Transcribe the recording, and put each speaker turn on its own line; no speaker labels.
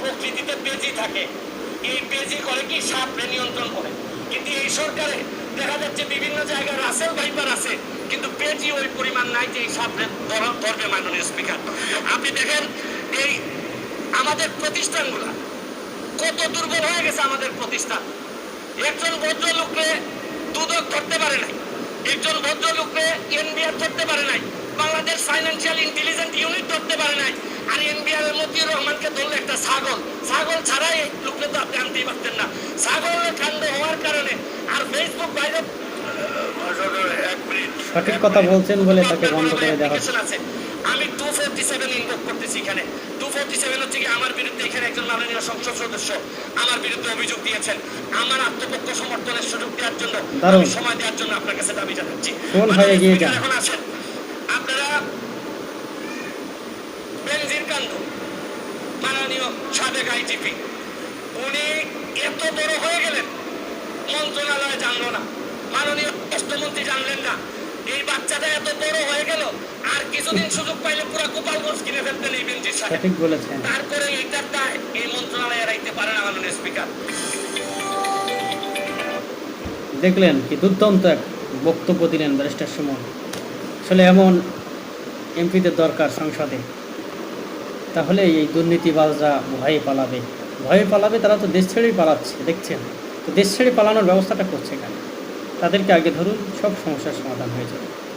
প্রকৃতিতে পেজি থাকে। এই পেজি করে কি সাপরে নিয়ন্ত্রণ করে। কিন্তু এই সরকারে দেখা যাচ্ছে বিভিন্ন জায়গায় রাসেল ভাইপার আছে, কিন্তু পেজি ওই পরিমাণ নাই যে এই সাপরে ধরবে মাননীয় স্পিকার। আপনি দেখেন এই আমাদের প্রতিষ্ঠানগুলা কত দুর্বল হয়ে গেছে আমাদের প্রতিষ্ঠান। একজন ভদ্রলোককে দুদক ধরতে পারে নাই। একজন ভদ্রলোককে এনবিআর ধরতে পারে নাই। বাংলাদেশ ফাইন্যান্সিয়াল ইন্টেলিজেন্স ইউনিট ধরতে পারে নাই। আর এনবিআর মতিউর রহমানকে ধরলে একটা ছাগল। ছাগল ছাড়াই এই লোককে তো আপনি আনতেই পারতেন না। ছাগলের কাণ্ড হওয়ার কারণে আর ফেসবুক বাইরে
সঠিক কথা বলছেন বলে তাকে বন্ধ করে দেওয়া হচ্ছে।
আমি টু ফোরটি সেভেন ইনভোক করতেছি এখানে। টু ফোরটি সেভেন হচ্ছে কি আমার বিরুদ্ধে এখানে একজন মাননীয় সংসদ সদস্য আমার বিরুদ্ধে অভিযোগ দিয়েছেন। আমার আত্মপক্ষ সমর্থনের সুযোগ দেওয়ার জন্য সময় দেওয়ার জন্য আপনার কাছে দাবি জানাচ্ছি। এখন আছেন আপনারা কান্ত মাননীয় সাবেক আইজিপি উনি এত বড় হয়ে গেলেন মন্ত্রণালয় জানলো না। মাননীয় স্বাস্থ্যমন্ত্রী জানলেন না। এই বাচ্চাটা এত বড় হয়ে গেল আর কিছুদিন সুযোগ পাইলে পুরো গোপালগঞ্জ কিনে ফেলতেন এই বেঞ্জির সাহেব। তারপরে এইটার দায় এই মন্ত্রণালয়ে রাখতে পারে না মাননীয় স্পিকার।
দেখলেন কি দুর্দান্ত এক বক্তব্য দিলেন ব্যারিস্টার সুমন। আসলে এমন এমপিদের দরকার সংসদে। তাহলে এই দুর্নীতিবাজরা ভয়ে পালাবে। ভয়ে পালাবে, তারা তো দেশ ছেড়েই পালাচ্ছে, দেখছেন? তো দেশ ছেড়ে পালানোর ব্যবস্থাটা করছে কেন? তাদেরকে আগে ধরুন, সব সমস্যার সমাধান হয়ে যাবে।